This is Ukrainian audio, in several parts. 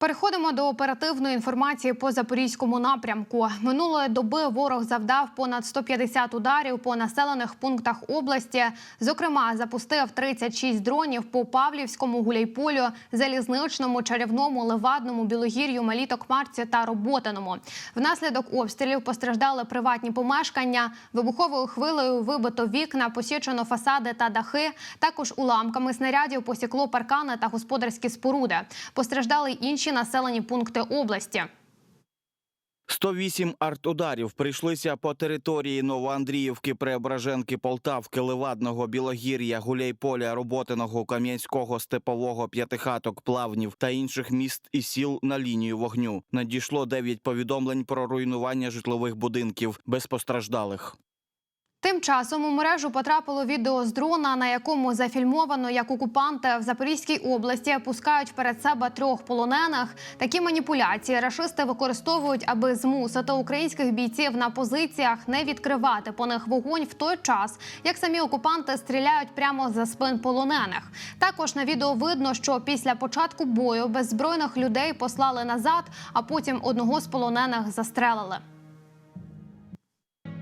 Переходимо до оперативної інформації по запорізькому напрямку. Минулої доби ворог завдав понад 150 ударів по населених пунктах області. Зокрема, запустив 36 дронів по Павлівському, Гуляйполю, Залізничному, Чарівному, Левадному, Білогір'ю, Малітокмарці та Роботиному. Внаслідок обстрілів постраждали приватні помешкання. Вибуховою хвилею вибито вікна, посічено фасади та дахи. Також уламками снарядів посікло паркани та господарські споруди. Постраждали й інші населені пункти області. 108 артударів прийшлися по території Новоандріївки, Преображенки, Полтавки, Левадного, Білогір'я, Гуляйполя, Роботиного, Кам'янського, Степового, П'ятихаток, Плавнів та інших міст і сіл на лінію вогню. Надійшло 9 повідомлень про руйнування житлових будинків без постраждалих. Тим часом у мережу потрапило відео з дрона, на якому зафільмовано, як окупанти в Запорізькій області пускають перед себе трьох полонених. Такі маніпуляції рашисти використовують, аби змусити українських бійців на позиціях не відкривати по них вогонь в той час, як самі окупанти стріляють прямо за спин полонених. Також на відео видно, що після початку бою беззбройних людей послали назад, а потім одного з полонених застрелили.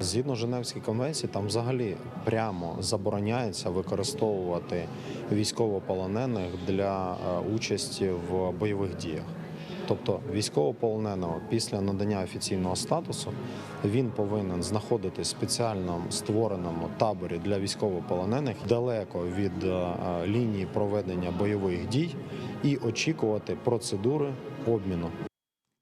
Згідно Женевської конвенції, там взагалі прямо забороняється використовувати військовополонених для е, участі в бойових діях. Тобто військовополоненого після надання офіційного статусу він повинен знаходитись в спеціально створеному таборі для військовополонених далеко від е, е, лінії проведення бойових дій і очікувати процедури обміну.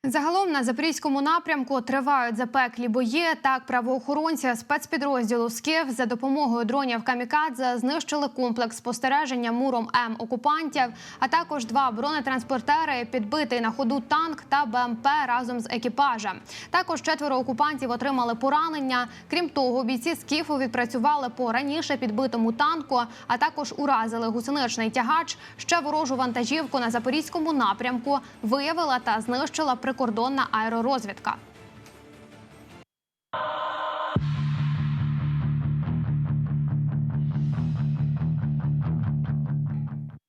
Загалом на запорізькому напрямку тривають запеклі бої. Так, правоохоронці спецпідрозділу СКІФ за допомогою дронів Камікадзе знищили комплекс спостереження муром М окупантів, а також два бронетранспортери, підбитий на ходу танк та БМП разом з екіпажем. Також четверо окупантів отримали поранення. Крім того, бійці СКІФу відпрацювали по раніше підбитому танку, а також уразили гусеничний тягач. Ще ворожу вантажівку на запорізькому напрямку виявила та знищила прикордонна аеророзвідка.